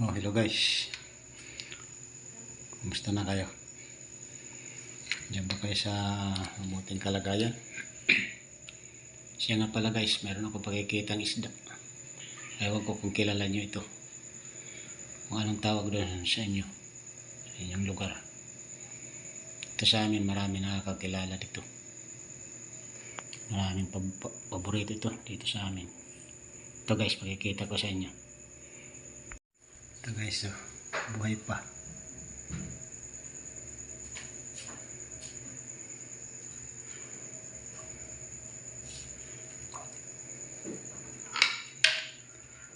Oh, hello guys. Kumusta na kayo? Diyan ba kayo sa mabuting kalagayan? Siya nga pala guys, meron ako pakikitang isda. Ewan ko kung kilala nyo ito. Kung anong tawag doon sa inyo. Sa inyong lugar. Ito sa amin, marami nakakakilala dito. Maraming pab- pa- paborito ito dito sa amin. Ito guys, pakikita ko sa inyo. Ito guys, oh, buhay pa.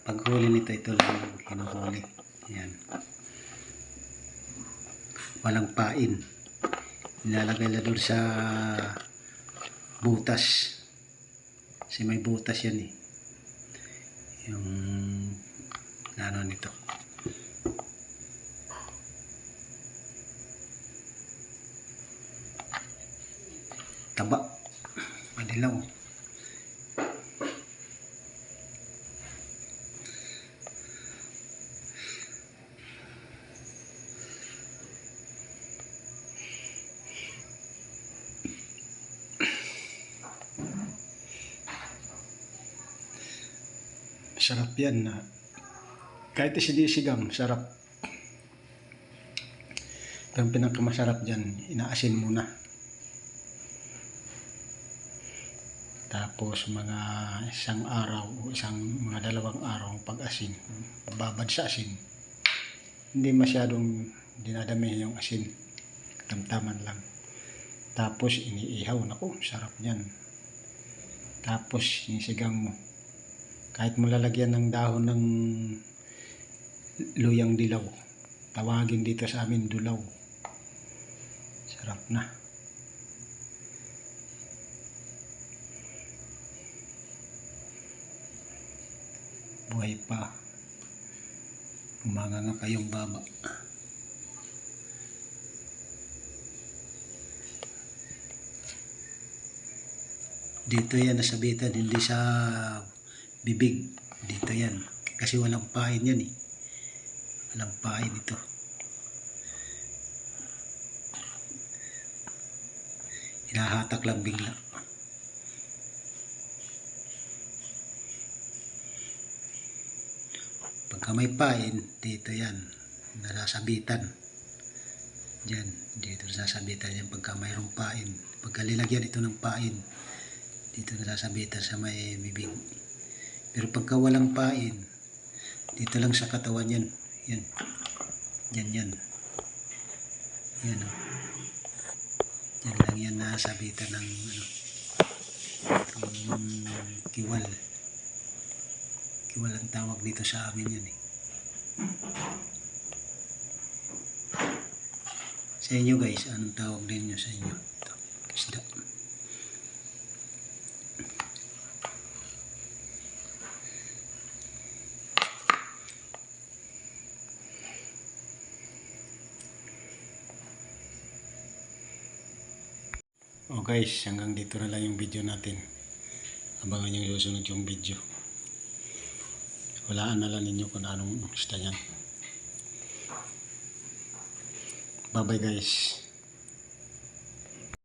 Paghuli nito, ito lang ang kinuhuli. Yan. Walang pain. Nilalagay na doon sa butas. Kasi may butas yan eh. Yung ano nito. Taba. Madilaw. Sarap yan na kahit sinisigang, sarap. Pero pinakamasarap dyan, inaasin muna. Tapos mga isang araw o isang mga dalawang araw pag-asin, babad sa asin. Hindi masyadong dinadami yung asin. Tamtaman lang. Tapos iniihaw. Naku, sarap yan. Tapos sinisigang mo. Kahit mo lalagyan ng dahon ng luyang dilaw. Tawagin dito sa amin dulaw. Sarap na. Buhay pa. Umanga nga kayong baba. Dito yan nasabitan, hindi sa bibig. Dito yan. Kasi walang pain yan eh. Walang pain ito. Hinahatak lang bigla. Pagka may pain, dito yan. Nasasabitan. Diyan, dito nasasabitan yan pagka mayroong pain. Pagka lilagyan ito ng pain, dito nasasabitan sa may bibig. Pero pagka walang pain, dito lang sa katawan yan. Yan. Yan, yan. Yan, o. Yan lang yan nasabitan ng, ano, itong kiwal. Kiwal ang tawag dito sa amin yan, eh. Sa inyo guys, anong tawag din nyo sa inyo? Ito, isda. Oh guys, hanggang dito na lang yung video natin. Abangan yung susunod yung video. Walaan na lang ninyo kung anong isda yan. Bye bye guys.